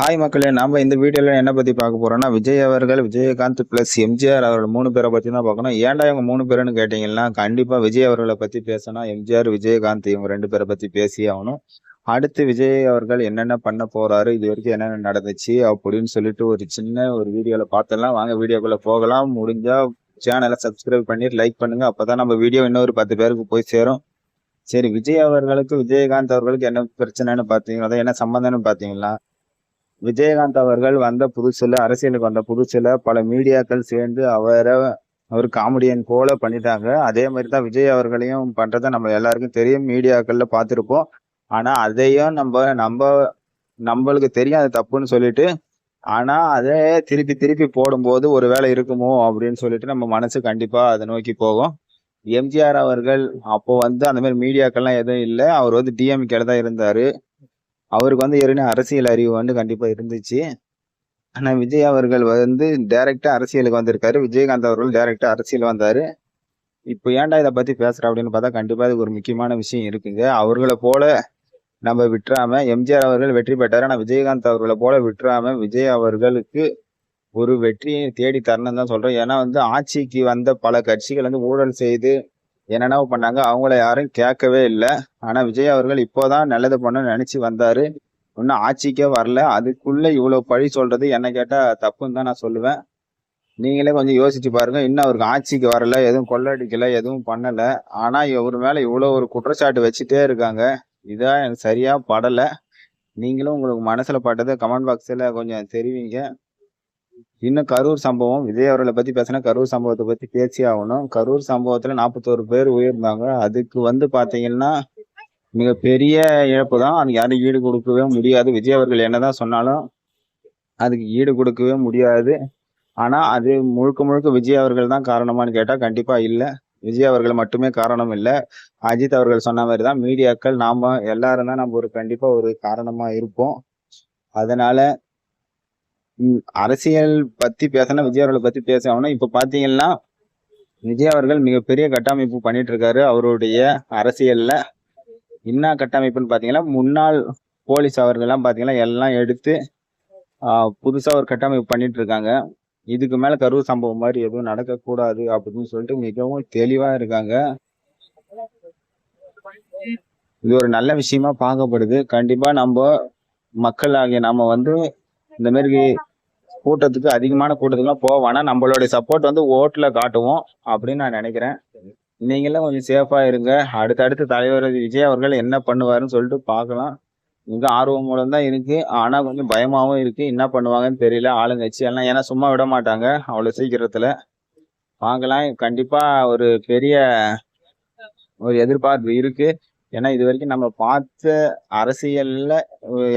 Hi மக்களே நம்ம இந்த வீடியோவில் என்ன பற்றி பார்க்க போகிறோன்னா விஜய் அவர்கள் விஜயகாந்த் ப்ளஸ் எம்ஜிஆர் அவர்கள் மூணு பேரை பற்றி தான் பார்க்கணும். ஏன்டா இவங்க மூணு பேருன்னு கேட்டிங்கன்னா கண்டிப்பாக விஜய் அவர்களை பற்றி பேசினா எம்ஜிஆர் விஜயகாந்த் இவங்க ரெண்டு பேரை பற்றி பேசி ஆகணும். அடுத்து விஜய் அவர்கள் என்னென்ன பண்ண போகிறாரு இது வரைக்கும் என்னென்ன நடந்துச்சு அப்படின்னு சொல்லிட்டு ஒரு சின்ன ஒரு வீடியோவில் பார்த்துடலாம். வாங்க வீடியோக்குள்ளே போகலாம். முடிஞ்சால் சேனலை சப்ஸ்கிரைப் பண்ணி லைக் பண்ணுங்க. அப்பதான் நம்ம வீடியோ இன்னொரு பத்து பேருக்கு போய் சேரும். சரி விஜய் அவர்களுக்கு விஜயகாந்த் அவர்களுக்கு என்ன பிரச்சனைன்னு பாத்தீங்கன்னா என்ன சம்பந்தம்னு பார்த்தீங்களா? விஜயகாந்த் அவர்கள் வந்த புதுசுல அரசியலுக்கு வந்த புதுசுல பல மீடியாக்கள் சேர்ந்து அவரை அவர் காமெடியன் போல பண்ணிட்டாங்க. அதே மாதிரி தான் விஜய் அவர்களையும் பண்றதை நம்ம எல்லாருக்கும் தெரியும். மீடியாக்கள்ல பார்த்துருப்போம். ஆனா அதையும் நம்ம நம்ம நம்மளுக்கு தெரியும். அது தப்புன்னு சொல்லிட்டு ஆனா அதே திருப்பி திருப்பி போடும்போது ஒரு வேலை இருக்குமோ அப்படின்னு சொல்லிட்டு நம்ம மனசு கண்டிப்பா அதை நோக்கி போகும். எம்ஜிஆர் அவர்கள் அப்போ வந்து அந்த மாதிரி மீடியாக்கள்லாம் எதுவும் இல்லை. அவர் வந்து டிஎம்கேல தான் இருந்தாரு. அவருக்கு வந்து ஏற்கனவே அரசியல் அறிவு வந்து கண்டிப்பாக இருந்துச்சு. ஆனால் விஜய் அவர்கள் வந்து டைரெக்டாக அரசியலுக்கு வந்திருக்காரு. விஜயகாந்த் அவர்கள் டைரெக்டாக அரசியல் வந்தார். இப்போ ஏன்டா இதை பற்றி பேசுகிற அப்படின்னு பார்த்தா கண்டிப்பாக இதுக்கு ஒரு முக்கியமான விஷயம் இருக்குங்க. அவர்களை போல நம்ம விட்டுறாம எம்ஜிஆர் அவர்கள் வெற்றி பெற்றார். ஆனால் விஜயகாந்த் அவர்களை போல விட்டுறாம விஜய் அவர்களுக்கு ஒரு வெற்றியை தேடி தரணும் தான் சொல்கிறேன் ஏன்னா வந்து ஆட்சிக்கு வந்த பல கட்சிகள் வந்து ஊழல் செய்து என்னென்ன பண்ணாங்க. அவங்கள யாரும் கேட்கவே இல்லை. ஆனால் விஜய் அவர்கள் இப்போதான் நல்லது பண்ண நினச்சி வந்தார். இன்னும் ஆட்சிக்கே வரல. அதுக்குள்ளே இவ்வளோ பழி சொல்கிறது என்ன கேட்டால் தப்புன்னு தான் நான் சொல்லுவேன். நீங்களே கொஞ்சம் யோசிச்சு பாருங்க. இன்னும் அவருக்கு ஆட்சிக்கு வரல எதுவும் கொள்ளடிக்கலை எதுவும் பண்ணலை. ஆனால் இவர் மேலே இவ்வளோ ஒரு குற்றச்சாட்டு வச்சுட்டே இருக்காங்க. இதான் எனக்கு சரியாக படலை. நீங்களும் உங்களுக்கு மனசில் பட்டதை கமெண்ட் பாக்ஸில் கொஞ்சம் தெரிவிங்க. இன்னும் கரூர் சம்பவம். விஜய் அவர்களை பத்தி பேசினா கரூர் சம்பவத்தை பத்தி பேசி ஆகணும். கரூர் சம்பவத்துல நாற்பத்தோரு பேர் உயிர்ந்தாங்க. அதுக்கு வந்து பாத்தீங்கன்னா மிகப்பெரிய இழப்பு தான் அதுக்கு யாரும் ஈடு கொடுக்கவே முடியாது. விஜய் அவர்கள் என்னதான் சொன்னாலும் அதுக்கு ஈடு கொடுக்கவே முடியாது. ஆனா அது முழுக்க முழுக்க விஜய் அவர்கள் தான் காரணமான்னு கேட்டா கண்டிப்பா இல்லை. விஜய் அவர்கள் மட்டுமே காரணம் இல்லை. அஜித் அவர்கள் சொன்ன மாதிரி தான் மீடியாக்கள் நாம எல்லாரும் தான் நம்ம ஒரு கண்டிப்பா ஒரு காரணமா இருப்போம். அதனால அரசியல் பத்தி பேசினா விஜய் அவர்களை பத்தி பேச இப்ப பாத்தீங்கன்னா விஜய் அவர்கள் மிகப்பெரிய கட்டமைப்பு பண்ணிட்டு இருக்காரு அவருடைய அரசியல்ல என்ன கட்டமைப்புன்னு பாத்தீங்கன்னா முன்னாள் போலீஸ் அவர்கள்லாம் பாத்தீங்கன்னா எல்லாம் எடுத்து புதுசா ஒரு கட்டமைப்பு பண்ணிட்டு இருக்காங்க இதுக்கு மேல கரூர் சம்பவம் மாதிரி எதுவும் நடக்கக்கூடாது அப்படின்னு சொல்லிட்டு மிகவும் தெளிவா இருக்காங்க. இது ஒரு நல்ல விஷயமா பார்க்கப்படுது. கண்டிப்பா நம்ம மக்கள் ஆகிய நம்ம வந்து இந்த மாதிரி கூட்டத்துக்கு அதிகமான கூட்டத்துக்குலாம் போவானா நம்மளுடைய சப்போர்ட் வந்து ஓட்டுல காட்டுவோம் அப்படின்னு நான் நினைக்கிறேன். நீங்களும் கொஞ்சம் சேஃபா இருங்க. அடுத்தடுத்து தலைவர் விஜய் அவர்கள் என்ன பண்ணுவாருன்னு சொல்லிட்டு பார்க்கலாம். மிக ஆர்வம் மூலம் தான் இருக்கு. ஆனா கொஞ்சம் பயமாவும் இருக்கு. என்ன பண்ணுவாங்கன்னு தெரியல. ஆளுங்கட்சி எல்லாம் ஏன்னா சும்மா விட மாட்டாங்க. அவ்வளவு சீக்கிரத்துல. பார்க்கலாம். கண்டிப்பா ஒரு பெரிய ஒரு எதிர்பார்ப்பு இருக்கு. ஏன்னா இது வரைக்கும் நம்ம பார்த்த அரசியல்ல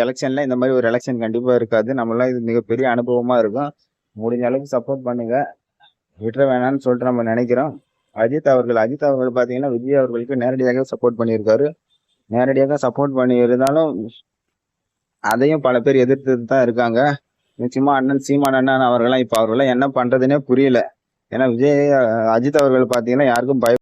எலெக்ஷன்ல இந்த மாதிரி ஒரு எலெக்ஷன் கண்டிப்பா இருக்காது. நம்மளாம் இது மிகப்பெரிய அனுபவமா இருக்கும். முடிஞ்ச அளவுக்கு சப்போர்ட் பண்ணுங்க. விட்டுற வேணாம்னு சொல்லிட்டு நம்ம நினைக்கிறோம். அஜித் அவர்கள் அஜித் அவர்கள் பார்த்தீங்கன்னா விஜய் அவர்களுக்கு நேரடியாக சப்போர்ட் பண்ணியிருக்காரு. நேரடியாக சப்போர்ட் பண்ணி இருந்தாலும் அதையும் பல பேர் எதிர்த்து தான் இருக்காங்க. நிச்சயமா அண்ணன் சீமான் அண்ணன் அவர்கள்லாம் இப்போ அவர்கள்லாம் என்ன பண்றதுன்னே புரியல. ஏன்னா விஜய் அஜித் அவர்கள் பார்த்தீங்கன்னா யாருக்கும் பய